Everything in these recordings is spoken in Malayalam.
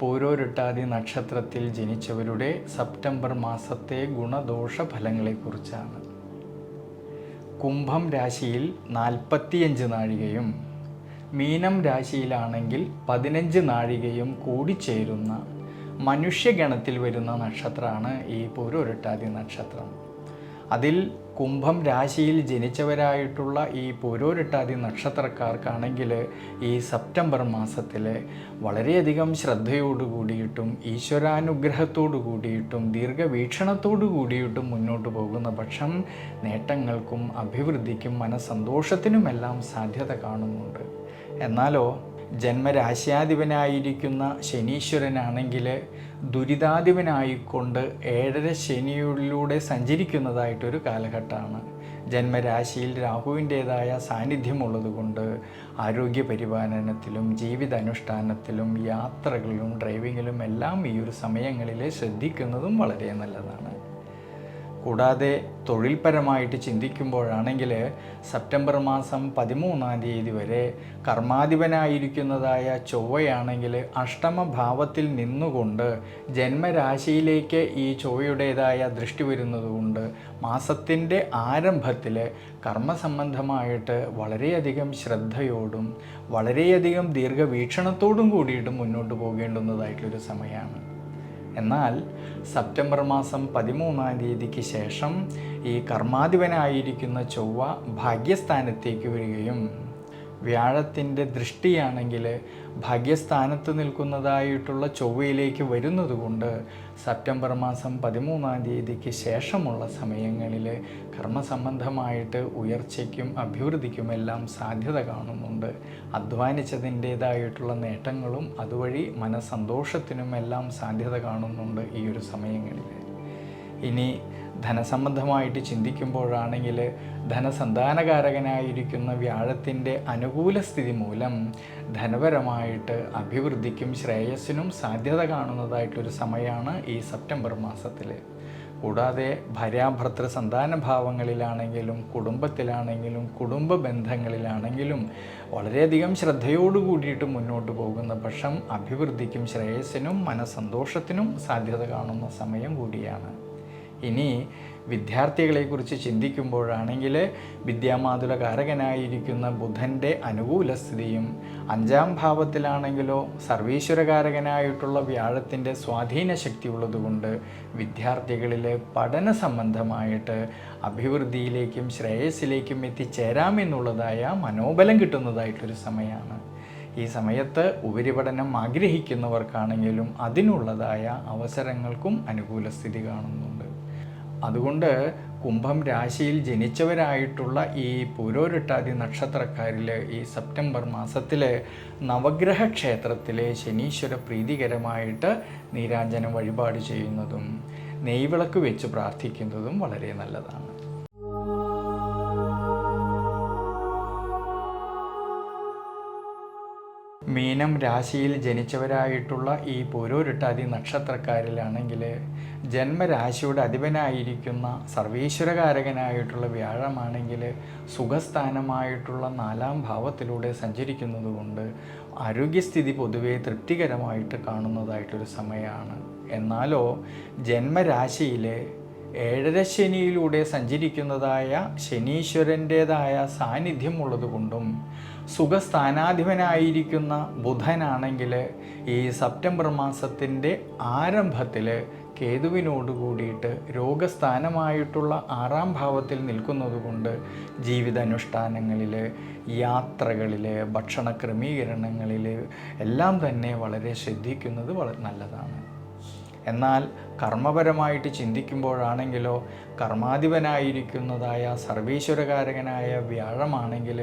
പൂരോരുട്ടാതി നക്ഷത്രത്തിൽ ജനിച്ചവരുടെ സെപ്റ്റംബർ മാസത്തെ ഗുണദോഷ ഫലങ്ങളെക്കുറിച്ചാണ് കുംഭം രാശിയിൽ നാൽപ്പത്തിയഞ്ച് നാഴികയും മീനം രാശിയിലാണെങ്കിൽ പതിനഞ്ച് നാഴികയും കൂടിച്ചേരുന്ന മനുഷ്യഗണത്തിൽ വരുന്ന നക്ഷത്രമാണ് ഈ പൂരോരുട്ടാതി നക്ഷത്രം. അതിൽ കുംഭം രാശിയിൽ ജനിച്ചവരായിട്ടുള്ള ഈ പൂരോരുട്ടാതി നക്ഷത്രക്കാർക്കാണെങ്കിൽ ഈ സെപ്റ്റംബർ മാസത്തിൽ വളരെയധികം ശ്രദ്ധയോട് കൂടിയിട്ടും ഈശ്വരാനുഗ്രഹത്തോടു കൂടിയിട്ടും ദീർഘവീക്ഷണത്തോടു കൂടിയിട്ടും മുന്നോട്ട് പോകുന്ന പക്ഷം നേട്ടങ്ങൾക്കും അഭിവൃദ്ധിക്കും മനസ്സന്തോഷത്തിനുമെല്ലാം സാധ്യത കാണുന്നുണ്ട്. എന്നാലോ ജന്മരാശ്യാധിപനായിരിക്കുന്ന ശനീശ്വരനാണെങ്കിൽ ദുരിതാധിപനായിക്കൊണ്ട് ഏഴര ശനിയിലൂടെ സഞ്ചരിക്കുന്നതായിട്ടൊരു കാലഘട്ടമാണ്. ജന്മരാശിയിൽ രാഹുവിന്റേതായ സാന്നിധ്യമുള്ളതുകൊണ്ട് ആരോഗ്യ പരിപാലനത്തിലും ജീവിതാനുഷ്ഠാനത്തിലും യാത്രകളിലും ഡ്രൈവിങ്ങിലും എല്ലാം ഈ ഒരു സമയങ്ങളിൽ ശ്രദ്ധിക്കുന്നതും വളരെ നല്ലതാണ്. കൂടാതെ തൊഴിൽപരമായിട്ട് ചിന്തിക്കുമ്പോഴാണെങ്കിൽ സെപ്റ്റംബർ മാസം പതിമൂന്നാം തീയതി വരെ കർമാധിപനായിരിക്കുന്നതായ ചൊവ്വയാണെങ്കിൽ അഷ്ടമഭാവത്തിൽ നിന്നുകൊണ്ട് ജന്മരാശിയിലേക്ക് ഈ ചൊവ്വയുടേതായ ദൃഷ്ടി വരുന്നതുകൊണ്ട് മാസത്തിന്റെ ആരംഭത്തിൽ കർമ്മസംബന്ധമായിട്ട് വളരെയധികം ശ്രദ്ധയോടും വളരെയധികം ദീർഘവീക്ഷണത്തോടും കൂടിയിട്ട് മുന്നോട്ട് പോകേണ്ടുന്നതായിട്ടുള്ളൊരു സമയമാണ്. എന്നാൽ സെപ്റ്റംബർ മാസം പതിമൂന്നാം തീയതിക്ക് ശേഷം ഈ കർമാധിപനായിരിക്കുന്ന ചൊവ്വ ഭാഗ്യസ്ഥാനത്തേക്ക് വരികയും വ്യാഴത്തിന്റെ ദൃഷ്ടിയാണെങ്കിൽ ഭാഗ്യസ്ഥാനത്ത് നിൽക്കുന്നതായിട്ടുള്ള ചൊവ്വയിലേക്ക് വരുന്നതുകൊണ്ട് സെപ്റ്റംബർ മാസം പതിമൂന്നാം തീയതിക്ക് ശേഷമുള്ള സമയങ്ങളിൽ കർമ്മസംബന്ധമായിട്ട് ഉയർച്ചയ്ക്കും അഭിവൃദ്ധിക്കുമെല്ലാം സാധ്യത കാണുന്നുണ്ട്. അധ്വാനിച്ചതിന്റേതായിട്ടുള്ള നേട്ടങ്ങളും അതുവഴി മനസന്തോഷത്തിനുമെല്ലാം സാധ്യത കാണുന്നുണ്ട് ഈ ഒരു സമയങ്ങളിൽ. ഇനി ധനസംബന്ധമായിട്ട് ചിന്തിക്കുമ്പോഴാണെങ്കിൽ ധനസന്താനകാരകനായിരിക്കുന്ന വ്യാഴത്തിന്റെ അനുകൂല സ്ഥിതി മൂലം ധനപരമായിട്ട് അഭിവൃദ്ധിക്കും ശ്രേയസ്സിനും സാധ്യത കാണുന്നതായിട്ടൊരു സമയമാണ് ഈ സെപ്റ്റംബർ മാസത്തിൽ കൂടാതെ ഭാര്യാഭർത്തൃ സന്താന ഭാവങ്ങളിലാണെങ്കിലും കുടുംബത്തിലാണെങ്കിലും കുടുംബ ബന്ധങ്ങളിലാണെങ്കിലും വളരെയധികം ശ്രദ്ധയോടു കൂടിയിട്ട് മുന്നോട്ട് പോകുന്ന പക്ഷം അഭിവൃദ്ധിക്കും ശ്രേയസ്സിനും മനസന്തോഷത്തിനും സാധ്യത കാണുന്ന സമയം കൂടിയാണ്. ഇനി വിദ്യാർത്ഥികളെക്കുറിച്ച് ചിന്തിക്കുമ്പോഴാണെങ്കിൽ വിദ്യാമാതുല കാരകനായിരിക്കുന്ന ബുധന്റെ അനുകൂല സ്ഥിതിയും അഞ്ചാം ഭാവത്തിലാണെങ്കിലോ സർവീശ്വരകാരകനായിട്ടുള്ള വ്യാഴത്തിന്റെ സ്വാധീന ശക്തി ഉള്ളതുകൊണ്ട് വിദ്യാർത്ഥികളിൽ പഠന സംബന്ധമായിട്ട് അഭിവൃദ്ധിയിലേക്കും ശ്രേയസ്സിലേക്കും എത്തിച്ചേരാമെന്നുള്ളതായ മനോബലം കിട്ടുന്നതായിട്ടൊരു സമയമാണ്. ഈ സമയത്ത് ഉപരിപഠനം ആഗ്രഹിക്കുന്നവർക്കാണെങ്കിലും അതിനുള്ളതായ അവസരങ്ങൾക്കും അനുകൂല സ്ഥിതി കാണുന്നുണ്ട്. അതുകൊണ്ട് കുംഭം രാശിയിൽ ജനിച്ചവരായിട്ടുള്ള ഈ പൂരോരുട്ടാതി നക്ഷത്രക്കാരിൽ ഈ സെപ്റ്റംബർ മാസത്തിൽ നവഗ്രഹ ക്ഷേത്രത്തിലെ ശനീശ്വര പ്രീതികരമായിട്ട് നീരാഞ്ജനം വഴിപാട് ചെയ്യുന്നതും നെയ്വിളക്ക് വെച്ച് പ്രാർത്ഥിക്കുന്നതും വളരെ നല്ലതാണ്. മീനം രാശിയിൽ ജനിച്ചവരായിട്ടുള്ള ഈ പൂരോരുട്ടാതി നക്ഷത്രക്കാരിലാണെങ്കിൽ ജന്മരാശിയുടെ അധിപനായിരിക്കുന്ന സർവീശ്വരകാരകനായിട്ടുള്ള വ്യാഴമാണെങ്കിൽ സുഖസ്ഥാനമായിട്ടുള്ള നാലാം ഭാവത്തിലൂടെ സഞ്ചരിക്കുന്നതുകൊണ്ട് ആരോഗ്യസ്ഥിതി പൊതുവെ തൃപ്തികരമായിട്ട് കാണുന്നതായിട്ടൊരു സമയമാണ്. എന്നാലോ ജന്മരാശിയിലെ ഏഴര ശനിയിലൂടെ സഞ്ചരിക്കുന്നതായ ശനീശ്വരന്റേതായ സാന്നിധ്യം ഉള്ളതുകൊണ്ടും സുഖസ്ഥാനാധിപനായിരിക്കുന്ന ബുധനാണെങ്കിൽ ഈ സെപ്റ്റംബർ മാസത്തിന്റെ ആരംഭത്തിൽ കേതുവിനോട് കൂടിയിട്ട് രോഗസ്ഥാനമായിട്ടുള്ള ആറാം ഭാവത്തിൽ നിൽക്കുന്നതുകൊണ്ട് ജീവിതാനുഷ്ഠാനങ്ങളിൽ യാത്രകളിൽ ഭക്ഷണ ക്രമീകരണങ്ങളിൽ എല്ലാം തന്നെ വളരെ ശ്രദ്ധിക്കുന്നത് വളരെ നല്ലതാണ്. എന്നാൽ കർമ്മപരമായിട്ട് ചിന്തിക്കുമ്പോഴാണെങ്കിലോ കർമാധിപനായിരിക്കുന്നതായ സർവീശ്വരകാരകനായ വ്യാഴമാണെങ്കിൽ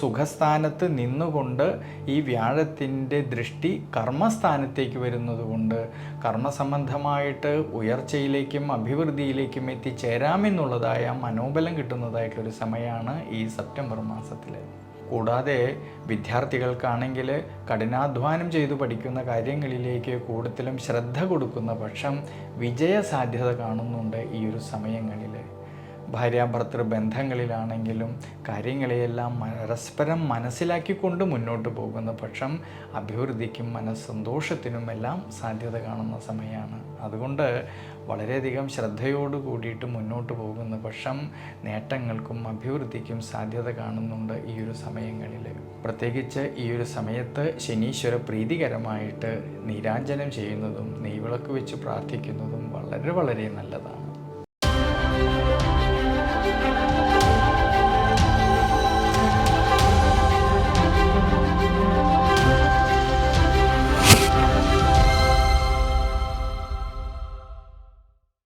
സുഖസ്ഥാനത്ത് നിന്നുകൊണ്ട് ഈ വ്യാഴത്തിന്റെ ദൃഷ്ടി കർമ്മസ്ഥാനത്തേക്ക് വരുന്നതുകൊണ്ട് കർമ്മസംബന്ധമായിട്ട് ഉയർച്ചയിലേക്കും അഭിവൃദ്ധിയിലേക്കും എത്തിച്ചേരാമെന്നുള്ളതായ മനോബലം കിട്ടുന്നതായിട്ടൊരു സമയമാണ് ഈ സെപ്റ്റംബർ മാസത്തിൽ കൂടാതെ വിദ്യാർത്ഥികൾക്കാണെങ്കിൽ കഠിനാധ്വാനം ചെയ്തു പഠിക്കുന്ന കാര്യങ്ങളിലേക്ക് കൂടുതലും ശ്രദ്ധ കൊടുക്കുന്ന പക്ഷം വിജയ സാധ്യത കാണുന്നുണ്ട് ഈ ഒരു സമയങ്ങളിൽ. ഭാര്യാഭർത്തൃ ബന്ധങ്ങളിലാണെങ്കിലും കാര്യങ്ങളെയെല്ലാം പരസ്പരം മനസ്സിലാക്കിക്കൊണ്ട് മുന്നോട്ട് പോകുന്ന പക്ഷം അഭിവൃദ്ധിക്കും മനസ്സന്തോഷത്തിനും എല്ലാം സാധ്യത കാണുന്ന സമയമാണ് അതുകൊണ്ട് വളരെയധികം ശ്രദ്ധയോട് കൂടിയിട്ട് മുന്നോട്ട് പോകുന്ന പക്ഷം നേട്ടങ്ങൾക്കും അഭിവൃദ്ധിക്കും സാധ്യത കാണുന്നുണ്ട് ഈ ഒരു സമയങ്ങളിൽ പ്രത്യേകിച്ച് ഈ ഒരു സമയത്ത് ശനീശ്വര പ്രീതികരമായിട്ട് നീരാഞ്ജനം ചെയ്യുന്നതും നെയ്വിളക്ക് വെച്ച് പ്രാർത്ഥിക്കുന്നതും വളരെ വളരെ നല്ലതാണ്.